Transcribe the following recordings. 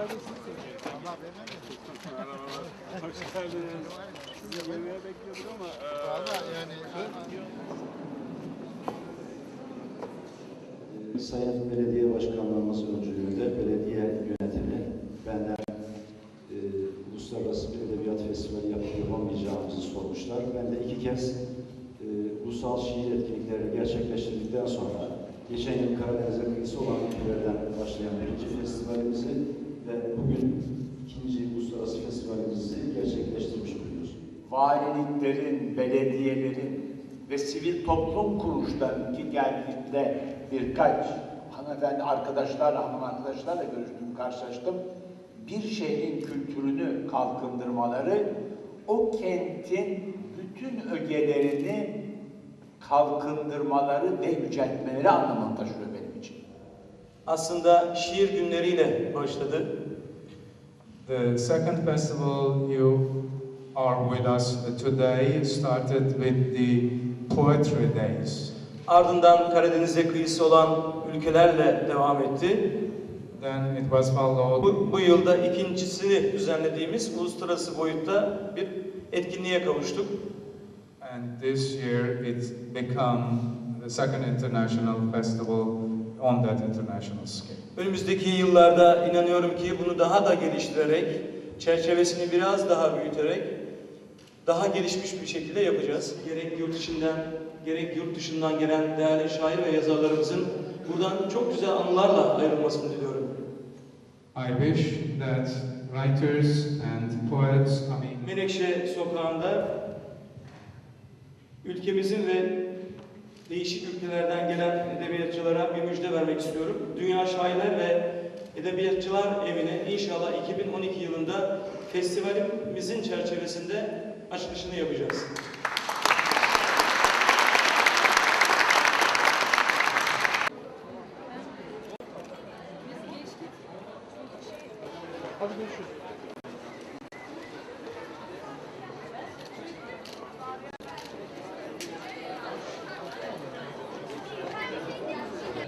Hoş geldiniz. Yemeğe bekliyorduk ama Valla yani Sayın Belediye Başkanlığımız öncülüğünde belediye yönetimi benden e, Uluslararası bir Edebiyat Festivali yapıp yapamayacağımızı sormuşlar. Ben de iki kez e, ulusal şiir etkinlikleri gerçekleştirdikten sonra geçen yıl Karadeniz'e kıyısı olan ülkelerden başlayan birinci festivalimizi ve bugün ikinci uluslararası festivalimizi gerçekleştirmiş bulunuyoruz. valiliklerin, belediyelerin ve sivil toplum kuruluşlarının ki geldiğinde birkaç hanımefendi arkadaşlarla, hanım arkadaşlarla görüştüm, karşılaştım. Bir şehrin kültürünü kalkındırmaları, o kentin bütün ögelerini kalkındırmaları ve yüceltmeleri anlamını taşıyor. Aslında şiir günleriyle başladı. The second festival you are with us today started with the Poetry Days. Ardından Karadeniz'e kıyısı olan ülkelerle devam etti. Then it was followed Bu, bu yılda ikincisini düzenlediğimiz uluslararası boyutta bir etkinliğe kavuştuk. and this year it's become the second international festival on that international scale. Önümüzdeki yıllarda inanıyorum ki bunu daha da geliştirerek, çerçevesini biraz daha büyüterek daha gelişmiş bir şekilde yapacağız. Gerek yurt içinden, gerek yurt dışından gelen değerli şair ve yazarlarımızın buradan çok güzel anılarla ayrılmasını diliyorum. I wish that writers and poets, I mean, Menekşe sokağında ülkemizin ve değişik ülkelerden gelen edebiyatçılara bir müjde vermek istiyorum. Dünya Şairler ve Edebiyatçılar Evi'ne inşallah 2012 yılında festivalimizin çerçevesinde açılışını yapacağız.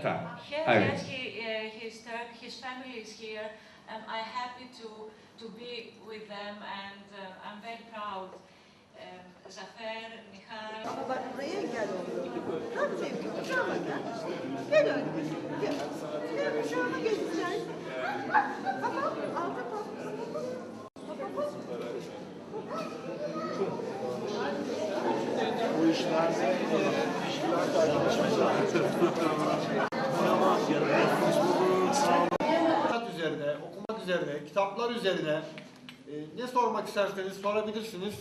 Here, Hi. yes, he, uh, his, Turk- his family is here, and I'm happy to, to be with them, and uh, I'm very proud. Um, Zafer, Mihai, Ama bak buraya gel oğlum. Bak sevgilim kucağıma gel. Gel öyle. Gel. Gel kucağıma geçeceksin. Tamam. Aldı pop. bu işlerde Sanat üzerine, kitaplar üzerine e, ne sormak isterseniz sorabilirsiniz.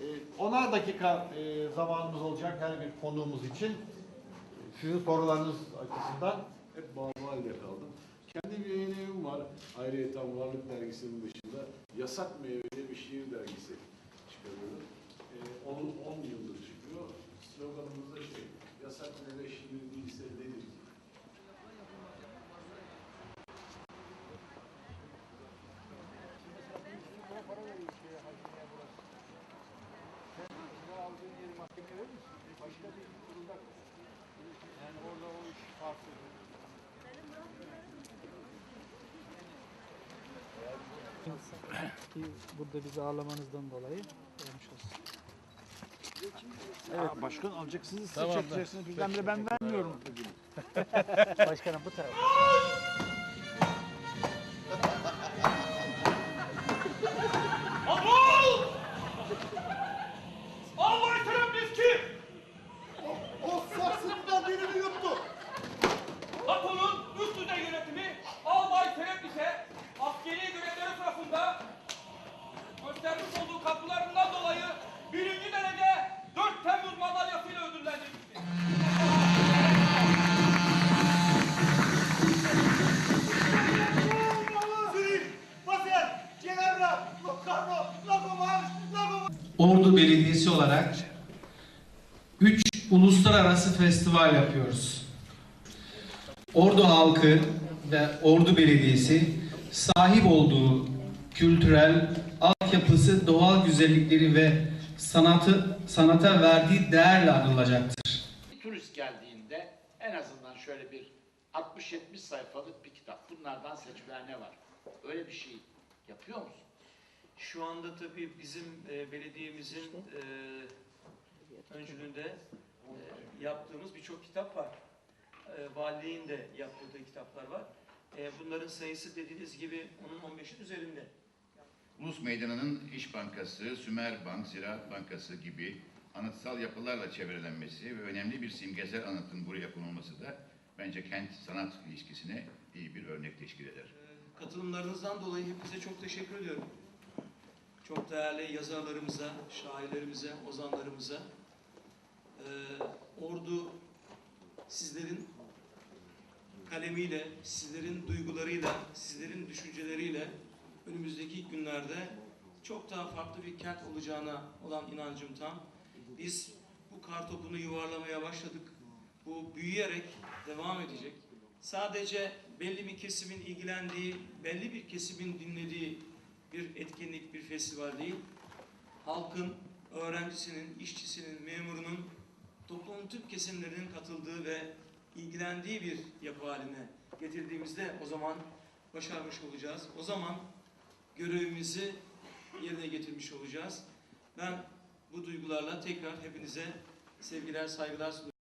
E, onar dakika e, zamanımız olacak her bir konuğumuz için. E, Sizin sorularınız açısından. hep bağlı halde kaldım. Kendi bir yayın var. Ayrıyeten Varlık Dergisi'nin dışında Yasak Meyveli bir şiir dergisi çıkarıyorum. 10, 10 yıldır çıkıyor. Sloganımız da şey, yasak meyve şiir değilse nedir? Ki burada bizi ağırlamanızdan dolayı olmuş olsun. başkan alacaksınız, siz çekeceksiniz. Birdenbire ben vermiyorum. Başkanım bu tarafa. Ordu Belediyesi olarak 3 uluslararası festival yapıyoruz. Ordu halkı ve Ordu Belediyesi sahip olduğu kültürel altyapısı, doğal güzellikleri ve sanatı sanata verdiği değerle anılacaktır. Bir turist geldiğinde en azından şöyle bir 60-70 sayfalık bir kitap. Bunlardan seçilen ne var? Öyle bir şey yapıyor musun? Şu anda tabii bizim e, belediyemizin e, öncülüğünde e, yaptığımız birçok kitap var. E, valiliğin de yaptığı kitaplar var. E, bunların sayısı dediğiniz gibi onun 15'in üzerinde. Ulus Meydanı'nın İş Bankası, Sümer Bank, Ziraat Bankası gibi anıtsal yapılarla çevrelenmesi ve önemli bir simgesel anıtın buraya konulması da bence kent sanat ilişkisine iyi bir örnek teşkil eder. E, Katılımlarınızdan dolayı hepinize çok teşekkür ediyorum. Çok değerli yazarlarımıza, şairlerimize, ozanlarımıza. E, Ordu sizlerin kalemiyle, sizlerin duygularıyla, sizlerin düşünceleriyle önümüzdeki günlerde çok daha farklı bir kent olacağına olan inancım tam. Biz bu kar topunu yuvarlamaya başladık. Bu büyüyerek devam edecek. Sadece belli bir kesimin ilgilendiği, belli bir kesimin dinlediği bir etkinlik, bir festival değil. Halkın, öğrencisinin, işçisinin, memurunun, toplumun tüm kesimlerinin katıldığı ve ilgilendiği bir yapı haline getirdiğimizde o zaman başarmış olacağız. O zaman görevimizi yerine getirmiş olacağız. Ben bu duygularla tekrar hepinize sevgiler, saygılar sunuyorum.